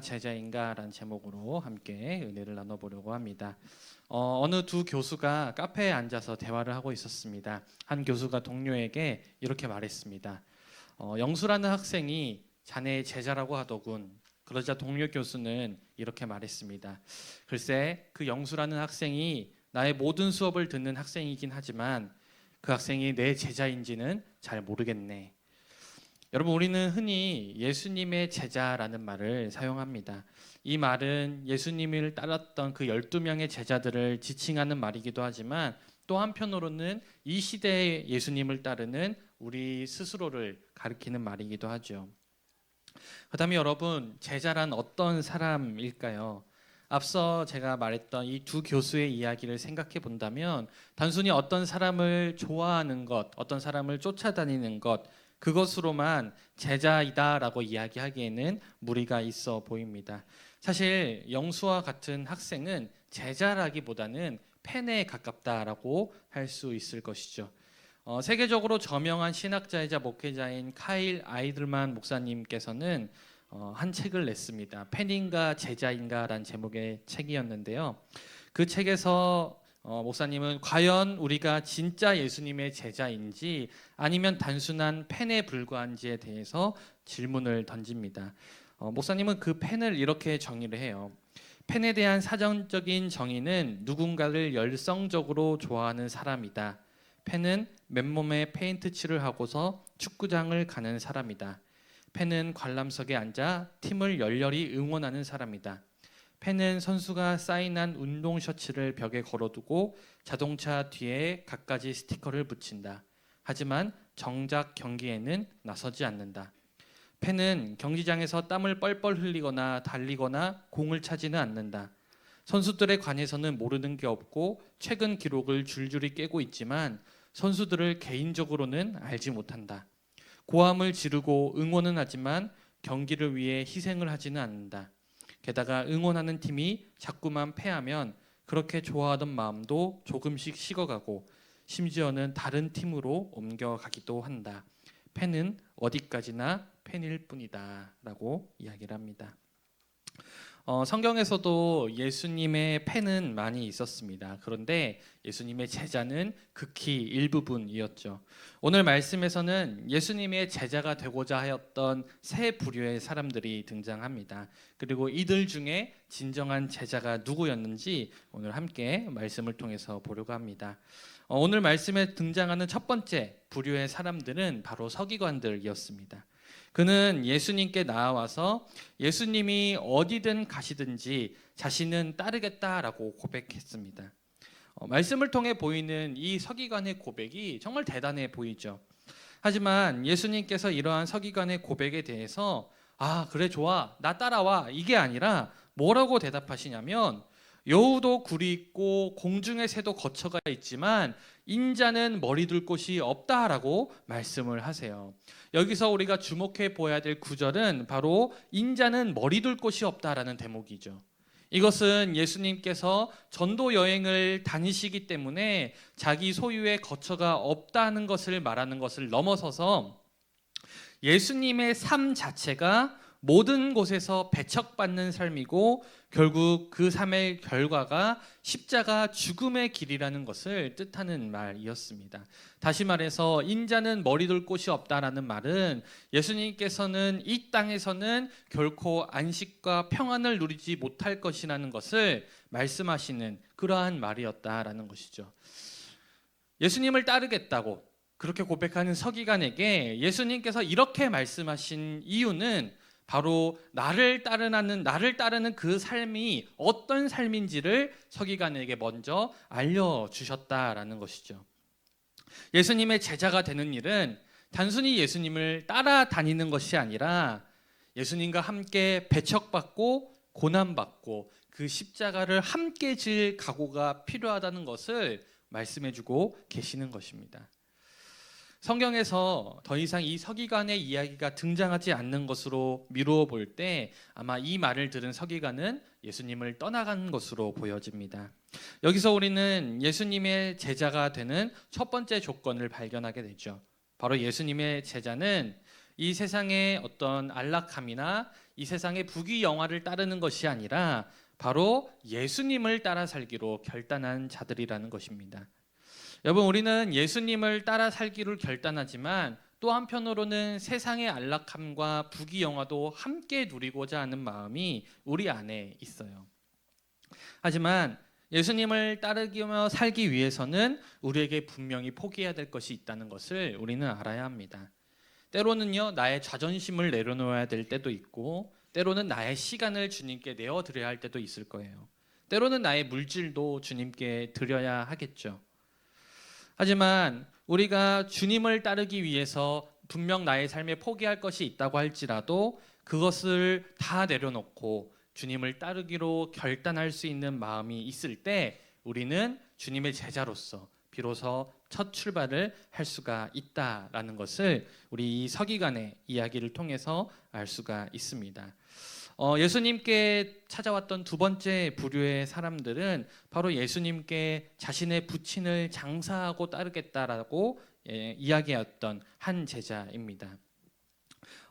제자인가라는 제목으로 함께 은혜를 나눠보려고 합니다. 어, 어느 두 교수가 카페에 앉아서 대화를 하고 있었습니다. 한 교수가 동료에게 이렇게 말했습니다. 어, 영수라는 학생이 자네의 제자라고 하더군. 그러자 동료 교수는 이렇게 말했습니다. 글쎄, 그 영수라는 학생이 나의 모든 수업을 듣는 학생이긴 하지만 그 학생이 내 제자인지는 잘 모르겠네. 여러분 우리는 흔히 예수님의 제자라는 말을 사용합니다. 이 말은 예수님을 따랐던 그 12명의 제자들을 지칭하는 말이기도 하지만 또 한편으로는 이 시대의 예수님을 따르는 우리 스스로를 가리키는 말이기도 하죠. 그다음에 여러분 제자란 어떤 사람일까요? 앞서 제가 말했던 이 두 교수의 이야기를 생각해 본다면 단순히 어떤 사람을 좋아하는 것, 어떤 사람을 쫓아다니는 것 그것으로만 제자이다라고 이야기하기에는 무리가 있어 보입니다. 사실 영수와 같은 학생은 제자라기보다는 팬에 가깝다라고 할 수 있을 것이죠. 어, 세계적으로 저명한 신학자이자 목회자인 카일 아이들만 목사님께서는 어, 한 책을 냈습니다. 팬인가 제자인가라는 제목의 책이었는데요. 그 책에서 어, 목사님은 과연 우리가 진짜 예수님의 제자인지 아니면 단순한 팬에 불과한지에 대해서 질문을 던집니다. 어, 목사님은 그 팬을 이렇게 정의를 해요. 팬에 대한 사전적인 정의는 누군가를 열성적으로 좋아하는 사람이다. 팬은 맨몸에 페인트 칠을 하고서 축구장을 가는 사람이다. 팬은 관람석에 앉아 팀을 열렬히 응원하는 사람이다. 팬은 선수가 사인한 운동 셔츠를 벽에 걸어두고 자동차 뒤에 갖가지 스티커를 붙인다. 하지만 정작 경기에는 나서지 않는다. 팬은 경기장에서 땀을 뻘뻘 흘리거나 달리거나 공을 차지는 않는다. 선수들에 관해서는 모르는 게 없고 최근 기록을 줄줄이 깨고 있지만 선수들을 개인적으로는 알지 못한다. 고함을 지르고 응원은 하지만 경기를 위해 희생을 하지는 않는다. 게다가 응원하는 팀이 자꾸만 패하면 그렇게 좋아하던 마음도 조금씩 식어가고 심지어는 다른 팀으로 옮겨가기도 한다. 팬은 어디까지나 팬일 뿐이다라고 이야기를 합니다. 어, 성경에서도 예수님의 팬은 많이 있었습니다. 그런데 예수님의 제자는 극히 일부분이었죠. 오늘 말씀에서는 예수님의 제자가 되고자 하였던 세 부류의 사람들이 등장합니다. 그리고 이들 중에 진정한 제자가 누구였는지 오늘 함께 말씀을 통해서 보려고 합니다. 어, 오늘 말씀에 등장하는 첫 번째 부류의 사람들은 바로 서기관들이었습니다. 그는 예수님께 나와서 예수님이 어디든 가시든지 자신은 따르겠다라고 고백했습니다. 어, 말씀을 통해 보이는 이 서기관의 고백이 정말 대단해 보이죠. 하지만 예수님께서 이러한 서기관의 고백에 대해서 아 그래 좋아 나 따라와 이게 아니라 뭐라고 대답하시냐면 여우도 굴이 있고 공중의 새도 거처가 있지만 인자는 머리 둘 곳이 없다라고 말씀을 하세요. 여기서 우리가 주목해 보아야 될 구절은 바로 인자는 머리 둘 곳이 없다라는 대목이죠. 이것은 예수님께서 전도 여행을 다니시기 때문에 자기 소유의 거처가 없다는 것을 말하는 것을 넘어서서 예수님의 삶 자체가 모든 곳에서 배척받는 삶이고 결국 그 삶의 결과가 십자가 죽음의 길이라는 것을 뜻하는 말이었습니다. 다시 말해서 인자는 머리 둘 곳이 없다라는 말은 예수님께서는 이 땅에서는 결코 안식과 평안을 누리지 못할 것이라는 것을 말씀하시는 그러한 말이었다라는 것이죠. 예수님을 따르겠다고 그렇게 고백하는 서기관에게 예수님께서 이렇게 말씀하신 이유는 바로 나를 따르는 나를 따르는 그 삶이 어떤 삶인지를 서기관에게 먼저 알려 주셨다라는 것이죠. 예수님의 제자가 되는 일은 단순히 예수님을 따라다니는 것이 아니라 예수님과 함께 배척받고 고난받고 그 십자가를 함께 질 각오가 필요하다는 것을 말씀해 주고 계시는 것입니다. 성경에서 더 이상 이 서기관의 이야기가 등장하지 않는 것으로 미루어 볼 때 아마 이 말을 들은 서기관은 예수님을 떠나간 것으로 보여집니다. 여기서 우리는 예수님의 제자가 되는 첫 번째 조건을 발견하게 되죠. 바로 예수님의 제자는 이 세상의 어떤 안락함이나 이 세상의 부귀 영화를 따르는 것이 아니라 바로 예수님을 따라 살기로 결단한 자들이라는 것입니다. 여러분 우리는 예수님을 따라 살기를 결단하지만 또 한편으로는 세상의 안락함과 부귀 영화도 함께 누리고자 하는 마음이 우리 안에 있어요. 하지만 예수님을 따르며 살기 위해서는 우리에게 분명히 포기해야 될 것이 있다는 것을 우리는 알아야 합니다. 때로는요, 나의 자존심을 내려놓아야 될 때도 있고, 때로는 나의 시간을 주님께 내어 드려야 할 때도 있을 거예요. 때로는 나의 물질도 주님께 드려야 하겠죠. 하지만 우리가 주님을 따르기 위해서 분명 나의 삶에 포기할 것이 있다고 할지라도 그것을 다 내려놓고 주님을 따르기로 결단할 수 있는 마음이 있을 때 우리는 주님의 제자로서 비로소 첫 출발을 할 수가 있다라는 것을 우리 이 서기관의 이야기를 통해서 알 수가 있습니다. 어, 예수님께 찾아왔던 두 번째 부류의 사람들은 바로 예수님께 자신의 부친을 장사하고 따르겠다라고 예, 이야기했던 한 제자입니다.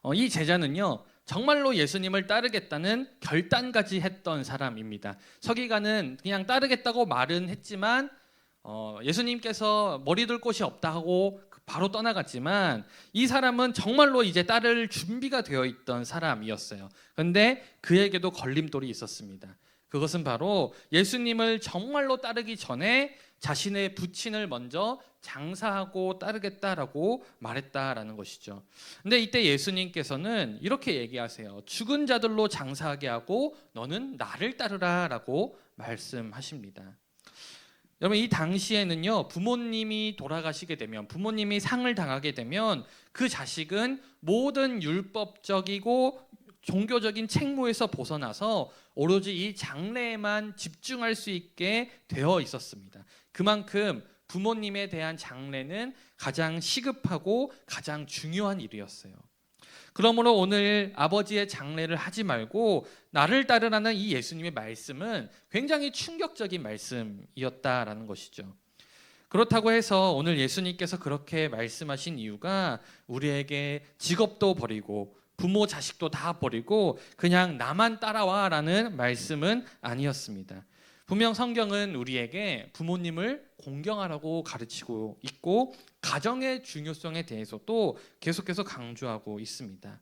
어, 이 제자는요 정말로 예수님을 따르겠다는 결단까지 했던 사람입니다. 서기관은 그냥 따르겠다고 말은 했지만 어, 예수님께서 머리 둘 곳이 없다 하고 바로 떠나갔지만 이 사람은 정말로 이제 따를 준비가 되어 있던 사람이었어요. 그런데 그에게도 걸림돌이 있었습니다. 그것은 바로 예수님을 정말로 따르기 전에 자신의 부친을 먼저 장사하고 따르겠다라고 말했다라는 것이죠. 근데 이때 예수님께서는 이렇게 얘기하세요. 죽은 자들로 장사하게 하고 너는 나를 따르라라고 말씀하십니다. 여러분 이 당시에는요 부모님이 돌아가시게 되면 부모님이 상을 당하게 되면 그 자식은 모든 율법적이고 종교적인 책무에서 벗어나서 오로지 이 장래에만 집중할 수 있게 되어 있었습니다. 그만큼 부모님에 대한 장래는 가장 시급하고 가장 중요한 일이었어요. 그러므로 오늘 아버지의 장례를 하지 말고 나를 따르라는 이 예수님의 말씀은 굉장히 충격적인 말씀이었다라는 것이죠. 그렇다고 해서 오늘 예수님께서 그렇게 말씀하신 이유가 우리에게 직업도 버리고 부모 자식도 다 버리고 그냥 나만 따라와라는 말씀은 아니었습니다. 분명 성경은 우리에게 부모님을 공경하라고 가르치고 있고 가정의 중요성에 대해서도 계속해서 강조하고 있습니다.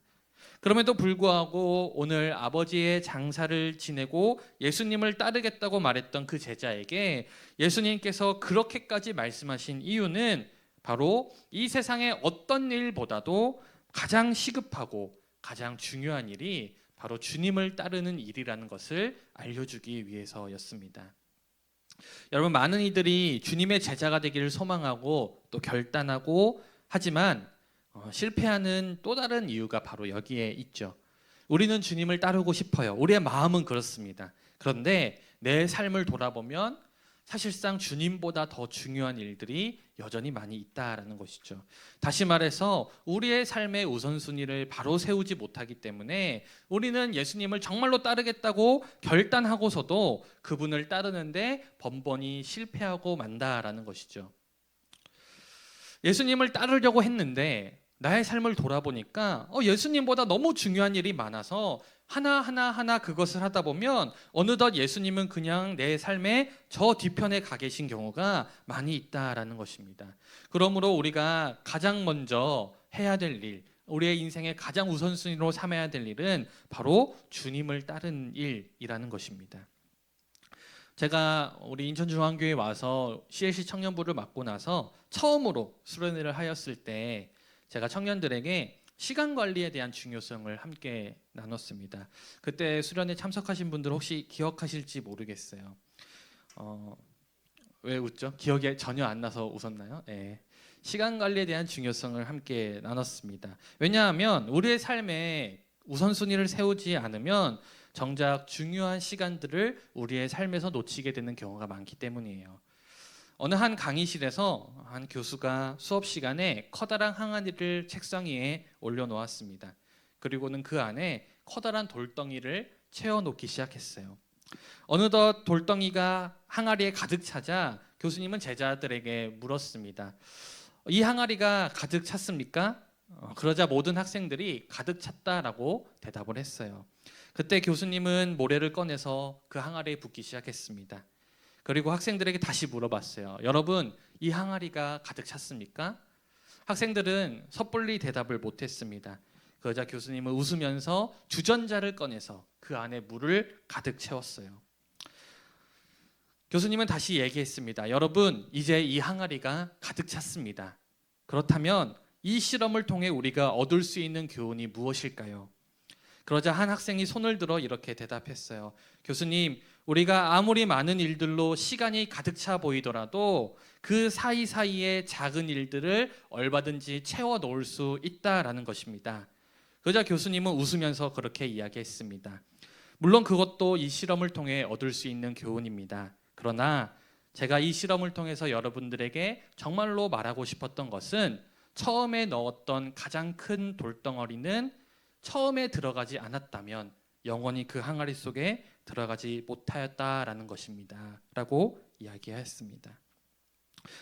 그럼에도 불구하고 오늘 아버지의 장사를 지내고 예수님을 따르겠다고 말했던 그 제자에게 예수님께서 그렇게까지 말씀하신 이유는 바로 이 세상의 어떤 일보다도 가장 시급하고 가장 중요한 일이 바로 주님을 따르는 일이라는 것을 알려주기 위해서였습니다. 여러분 많은 이들이 주님의 제자가 되기를 소망하고 또 결단하고 하지만 어, 실패하는 또 다른 이유가 바로 여기에 있죠. 우리는 주님을 따르고 싶어요. 우리의 마음은 그렇습니다. 그런데 내 삶을 돌아보면 사실상 주님보다 더 중요한 일들이 여전히 많이 있다라는 것이죠. 다시 말해서 우리의 삶의 우선순위를 바로 세우지 못하기 때문에 우리는 예수님을 정말로 따르겠다고 결단하고서도 그분을 따르는데 번번이 실패하고 만다라는 것이죠. 예수님을 따르려고 했는데 나의 삶을 돌아보니까 어, 예수님보다 너무 중요한 일이 많아서 하나 하나 하나 그것을 하다 보면 어느덧 예수님은 그냥 내 삶의 저 뒤편에 가 계신 경우가 많이 있다라는 것입니다. 그러므로 우리가 가장 먼저 해야 될 일, 우리의 인생의 가장 우선순위로 삼아야 될 일은 바로 주님을 따른 일이라는 것입니다. 제가 우리 인천중앙교회 와서 CLC 청년부를 맡고 나서 처음으로 수련회를 하였을 때 제가 청년들에게 시간 관리에 대한 중요성을 함께 나눴습니다. 그때 수련회 참석하신 분들 혹시 기억하실지 모르겠어요. 어, 왜 웃죠? 기억이 전혀 안 나서 웃었나요? 네. 시간 관리에 대한 중요성을 함께 나눴습니다. 왜냐하면 우리의 삶에 우선순위를 세우지 않으면 정작 중요한 시간들을 우리의 삶에서 놓치게 되는 경우가 많기 때문이에요. 어느 한 강의실에서 한 교수가 수업 시간에 커다란 항아리를 책상 위에 올려놓았습니다. 그리고는 그 안에 커다란 돌덩이를 채워놓기 시작했어요. 어느덧 돌덩이가 항아리에 가득 차자 교수님은 제자들에게 물었습니다. 이 항아리가 가득 찼습니까? 어, 그러자 모든 학생들이 가득 찼다라고 대답을 했어요. 그때 교수님은 모래를 꺼내서 그 항아리에 붓기 시작했습니다. 그리고 학생들에게 다시 물어봤어요. 여러분, 이 항아리가 가득 찼습니까? 학생들은 섣불리 대답을 못했습니다. 그러자 교수님은 웃으면서 주전자를 꺼내서 그 안에 물을 가득 채웠어요. 교수님은 다시 얘기했습니다. 여러분, 이제 이 항아리가 가득 찼습니다. 그렇다면 이 실험을 통해 우리가 얻을 수 있는 교훈이 무엇일까요? 그러자 한 학생이 손을 들어 이렇게 대답했어요. 교수님, 우리가 아무리 많은 일들로 시간이 가득 차 보이더라도 그 사이사이의 작은 일들을 얼마든지 채워 놓을 수 있다라는 것입니다. 그러자 교수님은 웃으면서 그렇게 이야기했습니다. 물론 그것도 이 실험을 통해 얻을 수 있는 교훈입니다. 그러나 제가 이 실험을 통해서 여러분들에게 정말로 말하고 싶었던 것은 처음에 넣었던 가장 큰 돌덩어리는 처음에 들어가지 않았다면 영원히 그 항아리 속에 들어가지 못하였다라는 것입니다. 라고 이야기했습니다.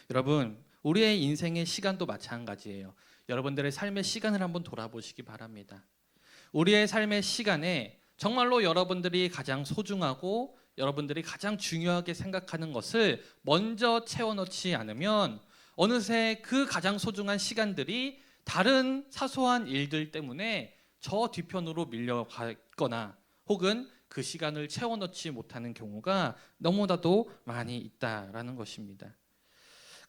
여러분, 우리의 인생의 시간도 마찬가지예요. 여러분들의 삶의 시간을 한번 돌아보시기 바랍니다. 우리의 삶의 시간에 정말로 여러분들이 가장 소중하고 여러분들이 가장 중요하게 생각하는 것을 먼저 채워넣지 않으면 어느새 그 가장 소중한 시간들이 다른 사소한 일들 때문에 저 뒤편으로 밀려가거나 혹은 그 시간을 채워넣지 못하는 경우가 너무나도 많이 있다라는 것입니다.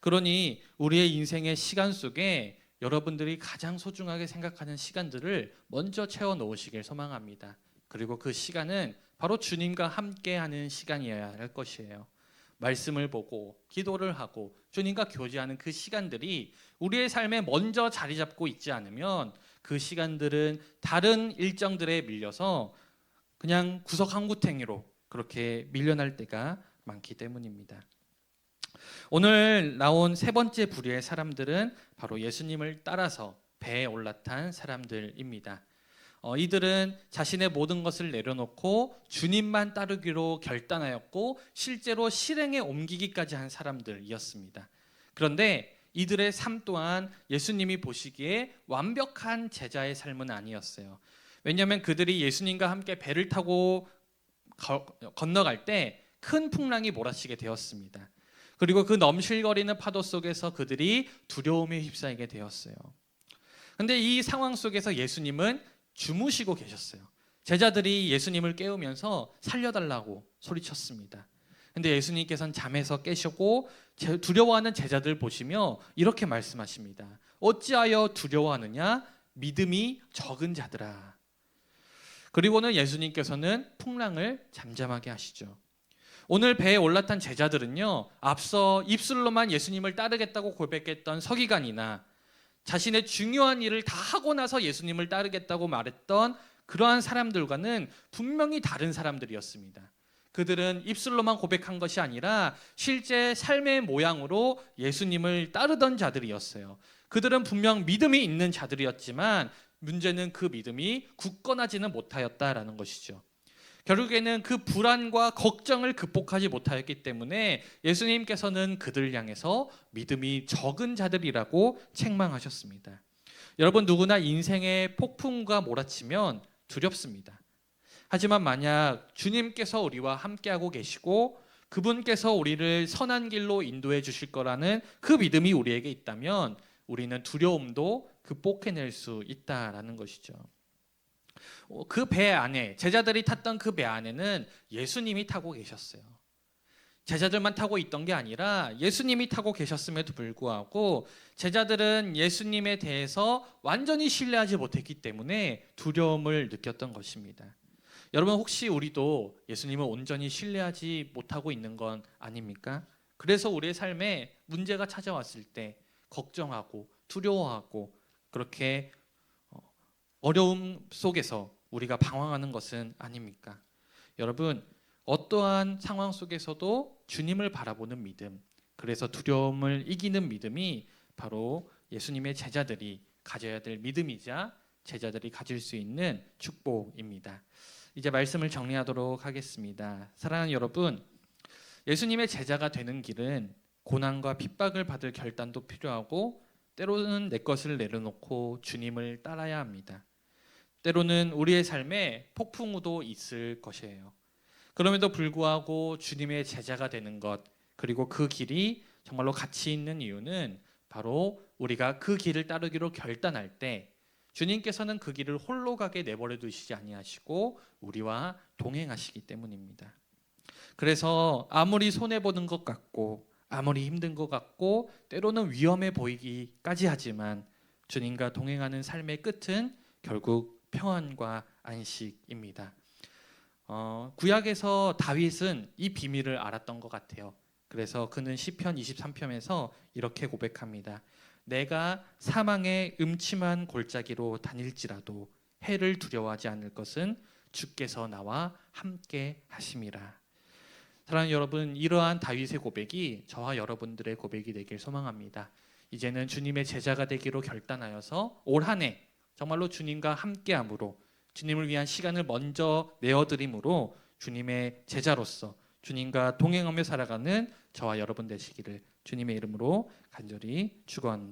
그러니 우리의 인생의 시간 속에 여러분들이 가장 소중하게 생각하는 시간들을 먼저 채워 놓으시길 소망합니다. 그리고 그 시간은 바로 주님과 함께하는 시간이어야 할 것이에요. 말씀을 보고 기도를 하고 주님과 교제하는 그 시간들이 우리의 삶에 먼저 자리 잡고 있지 않으면 그 시간들은 다른 일정들에 밀려서 그냥 구석 한 구탱이로 그렇게 밀려날 때가 많기 때문입니다. 오늘 나온 세 번째 부류의 사람들은 바로 예수님을 따라서 배에 올라탄 사람들입니다. 어, 이들은 자신의 모든 것을 내려놓고 주님만 따르기로 결단하였고 실제로 실행에 옮기기까지 한 사람들이었습니다. 그런데 이들의 삶 또한 예수님이 보시기에 완벽한 제자의 삶은 아니었어요. 왜냐하면 그들이 예수님과 함께 배를 타고 거- 건너갈 때 큰 풍랑이 몰아치게 되었습니다. 그리고 그 넘실거리는 파도 속에서 그들이 두려움에 휩싸이게 되었어요. 근데 이 상황 속에서 예수님은 주무시고 계셨어요. 제자들이 예수님을 깨우면서 살려달라고 소리쳤습니다. 근데 예수님께서는 잠에서 깨셨고 제- 두려워하는 제자들 보시며 이렇게 말씀하십니다. 어찌하여 두려워하느냐? 믿음이 적은 자들아. 그리고는 예수님께서는 풍랑을 잠잠하게 하시죠. 오늘 배에 올라탄 제자들은요, 앞서 입술로만 예수님을 따르겠다고 고백했던 서기관이나 자신의 중요한 일을 다 하고 나서 예수님을 따르겠다고 말했던 그러한 사람들과는 분명히 다른 사람들이었습니다. 그들은 입술로만 고백한 것이 아니라 실제 삶의 모양으로 예수님을 따르던 자들이었어요. 그들은 분명 믿음이 있는 자들이었지만 문제는 그 믿음이 굳건하지는 못하였다라는 것이죠. 결국에는 그 불안과 걱정을 극복하지 못하였기 때문에 예수님께서는 그들 향해서 믿음이 적은 자들이라고 책망하셨습니다. 여러분 누구나 인생의 폭풍과 몰아치면 두렵습니다. 하지만 만약 주님께서 우리와 함께하고 계시고 그분께서 우리를 선한 길로 인도해 주실 거라는 그 믿음이 우리에게 있다면 우리는 두려움도 극복해낼 수 있다라는 것이죠. 그 배 안에 제자들이 탔던 그 배 안에는 예수님이 타고 계셨어요. 제자들만 타고 있던 게 아니라 예수님이 타고 계셨음에도 불구하고 제자들은 예수님에 대해서 완전히 신뢰하지 못했기 때문에 두려움을 느꼈던 것입니다. 여러분 혹시 우리도 예수님을 온전히 신뢰하지 못하고 있는 건 아닙니까? 그래서 우리의 삶에 문제가 찾아왔을 때 걱정하고 두려워하고 그렇게 어, 어려움 속에서 우리가 방황하는 것은 아닙니까? 여러분 어떠한 상황 속에서도 주님을 바라보는 믿음, 그래서 두려움을 이기는 믿음이 바로 예수님의 제자들이 가져야 될 믿음이자 제자들이 가질 수 있는 축복입니다. 이제 말씀을 정리하도록 하겠습니다. 사랑하는 여러분, 예수님의 제자가 되는 길은 고난과 핍박을 받을 결단도 필요하고 때로는 내 것을 내려놓고 주님을 따라야 합니다. 때로는 우리의 삶에 폭풍우도 있을 것이에요. 그럼에도 불구하고 주님의 제자가 되는 것 그리고 그 길이 정말로 가치 있는 이유는 바로 우리가 그 길을 따르기로 결단할 때 주님께서는 그 길을 홀로 가게 내버려 두시지 아니하시고 우리와 동행하시기 때문입니다. 그래서 아무리 손해 보는 것 같고 아무리 힘든 것 같고 때로는 위험해 보이기까지 하지만 주님과 동행하는 삶의 끝은 결국 평안과 안식입니다. 어, 구약에서 다윗은 이 비밀을 알았던 것 같아요. 그래서 그는 시편 23편에서 이렇게 고백합니다. 내가 사망의 음침한 골짜기로 다닐지라도 해를 두려워하지 않을 것은 주께서 나와 함께 하심이라. 사랑하는 여러분, 이러한 다윗의 고백이 저와 여러분들의 고백이 되길 소망합니다. 이제는 주님의 제자가 되기로 결단하여서 올 한 해 정말로 주님과 함께함으로 주님을 위한 시간을 먼저 내어드림으로 주님의 제자로서 주님과 동행하며 살아가는 저와 여러분 되시기를 주님의 이름으로 간절히 축원드립니다.